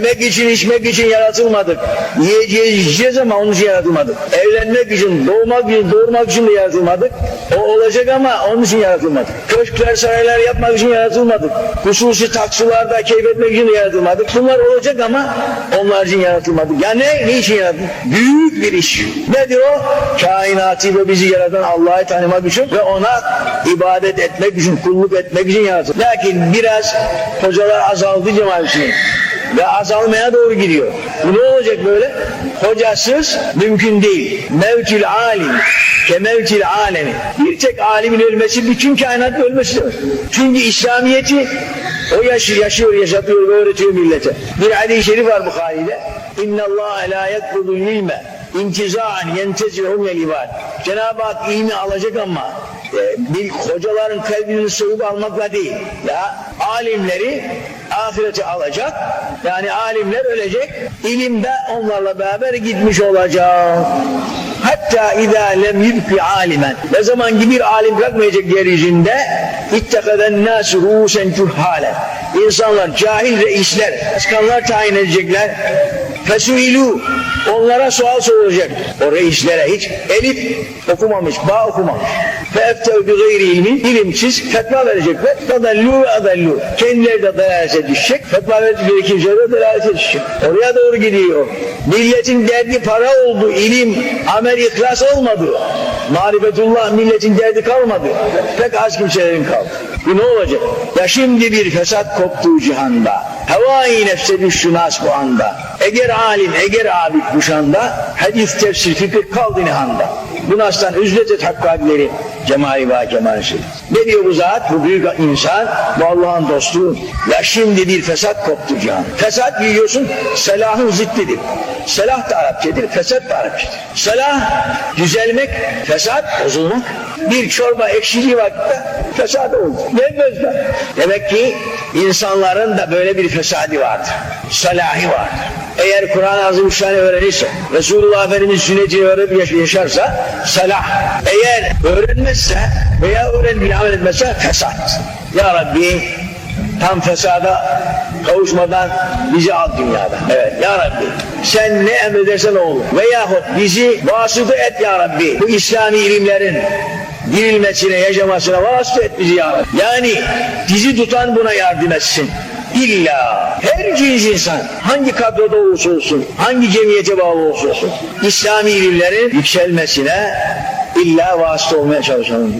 Yemek için, içmek için yaratılmadık. Yiyeceğiz, içeceğiz ama onun için yaratılmadık. Evlenmek için, doğmak için, doğurmak için de yaratılmadık. O olacak ama onun için yaratılmadık. Köşkler, saraylar yapmak için yaratılmadık. Hususi taksilarda keyfetmek için de yaratılmadık. Bunlar olacak ama onlar için yaratılmadık. Ya ne? Niçin yaratıldık? Büyük bir iş. Nedir o? Kainatı ve bizi yaratan Allah'ı tanımak için ve ona ibadet etmek için, kulluk etmek için yaratıldık. Lakin biraz hocalar azaldı cemaatçinin ve azalmaya doğru gidiyor. Bu ne olacak böyle? Hocasız mümkün değil. Mevkil alim ke mevkil alemi. Bir tek alimin ölmesi bütün kainat ölmesi demek. Çünkü İslamiyet'i o yaşıyor, yaşıyor, yaşatıyor ve öğretiyor millete. Bir hadis-i şerif var Bukhari'de. İnna Allah la yakbudu ilme intizaan yentezihum ibad. Cenab-ı Hak ilmi alacak ama e, bir hocaların kalbini soyup almakla değil. Ya alimleri ahirete alacak. Yani alimler ölecek. İlim de onlarla beraber gitmiş olacak. Hatta izâ lem yubki alimen. Ne zaman ki bir alim bırakmayacak yeryüzünde ittekaden nâsü rûsen cühhâlen. İnsanlar cahil reisler, başkanlar tayin edecekler. Fesuilû onlara sual sorulacak. O reislere hiç elif okumamış, bağ okumamış. Feeftev bi gayri ilmin, ilimsiz fetva verecekler. Fadallû ve adallû. Kendileri de dalalete düşecek. Fetva verdikleri kimse de dalalete düşecek. Oraya doğru gidiyor. Milletin derdi para oldu, ilim, amel, ihlas olmadı. Marifetullah milletin derdi kalmadı. Pek az kimselerin kaldı. Bu ne olacak? Ya şimdi bir fesat koptu cihanda. Hevai nefse düştü nas bu anda. Eğer alim, eğer abid bu şanda, hadis, tefsir, fikir kaldı nihanda. Bu nastan üzlet et hakkadileri cemali ve kemal Ne diyor bu zat? Bu büyük insan, bu Allah'ın dostu. Ya şimdi bir fesat koptu cihan. Fesat biliyorsun, selahın ziddidir. Selah da Arapçadır, fesat da Arapçadır. Selah, düzelmek, fesat, bozulmak. Bir çorba ekşiliği vakitte fesat oldu. Ne gözler? Demek ki insanların da böyle bir fesadi vardır. Salahi vardır. Eğer Kur'an-ı Azimüşşan'ı öğrenirse, Resulullah Efendimiz sünnetini öğrenip yaşarsa salah. Eğer öğrenmezse veya öğrendiğini amel etmezse fesat. Ya Rabbi tam fesada kavuşmadan bizi al dünyada. Evet ya Rabbi sen ne emredersen o olur. Veyahut bizi vasıta et ya Rabbi bu İslami ilimlerin dirilmesine, yaşamasına vasıta et bizi ya Rabbi. Yani dizi tutan buna yardım etsin. İlla her cins insan hangi kadroda olursa olsun, hangi cemiyete bağlı olursa olsun İslami ilimlerin yükselmesine illa vasıta olmaya çalışalım.